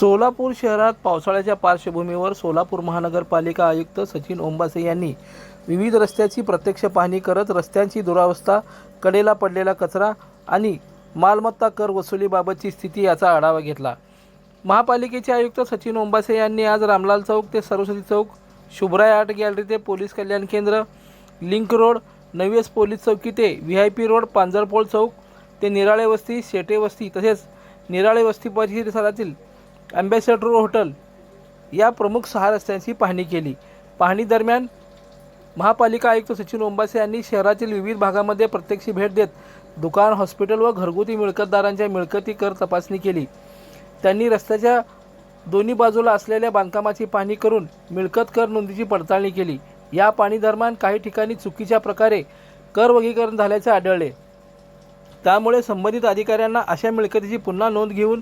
सोलापूर शहरात पावसाळ्याच्या पार्श्वभूमीवर सोलापूर महानगरपालिका आयुक्त सचिन ओंबासे यांनी विविध रस्त्याची प्रत्यक्ष पाहणी करत रस्त्यांची दुरावस्था कडेला पडलेला कचरा आणि मालमत्ता कर वसुलीबाबतची स्थिती याचा आढावा घेतला. महापालिकेचे आयुक्त सचिन ओंबासे यांनी आज रामलाल चौक ते सरस्वती चौक शुभ्राय आर्ट गॅलरी ते पोलीस कल्याण केंद्र लिंक रोड नवीस पोलीस चौकी ते V I P road Panjarpol चौक ते निराळे वस्ती शेटे वस्ती तसेच निराळे वस्ती परिसरातील अँबॅसेडर हॉटेल या प्रमुख सहा रस्त्यांची पाहणी केली. पाहणी दरम्यान महापालिका आयुक्त सचिन ओंबासे यांनी शहरातील विविध भागामध्ये प्रत्यक्ष भेट देत दुकान हॉस्पिटल व घरगुती मिळकतदारांच्या मिळकती कर तपासणी केली. त्यांनी रस्त्याच्या दोन्ही बाजूला असलेल्या बांधकामाची पाहणी करून मिळकत कर नोंदीची पडताळणी केली. या पाणीदरम्यान काही ठिकाणी चुकीच्या प्रकारे कर वर्गीकरण झाल्याचे आढळले. त्यामुळे संबंधित अधिकाऱ्यांना अशा मिळकतीची पुन्हा नोंद घेऊन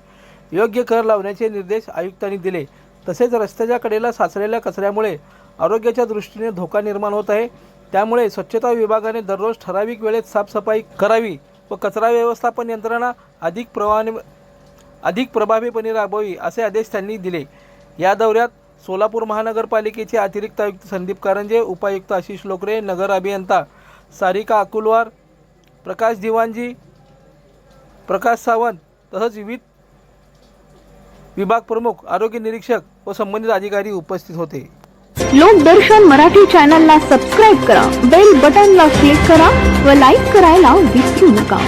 योग्य कर लावण्याचे निर्देश आयुक्तांनी दिले. तसेच रस्त्याच्या कडेला साचलेल्या कचऱ्यामुळे आरोग्याच्या दृष्टीने धोका निर्माण होत आहे. त्यामुळे स्वच्छता विभागाने दररोज ठराविक वेळेत साफसफाई करावी व कचरा व्यवस्थापन यंत्रणा अधिक प्रवाने अधिक प्रभावीपणे राबवावी असे आदेश त्यांनी दिले. या दौऱ्यात सोलापूर महानगरपालिकेचे अतिरिक्त आयुक्त संदीप कारंजे उपायुक्त आशिष लोकरे नगर अभियंता सारिका अकुलवार प्रकाश दिवानजी प्रकाश सावंत तसंच विविध विभाग प्रमुख आरोग्य निरीक्षक व संबंधित अधिकारी उपस्थित होते. लोकदर्शन मराठी चॅनलला सबस्क्राईब करा बेल बटनला क्लिक करा व लाईक करायला विसरू नका.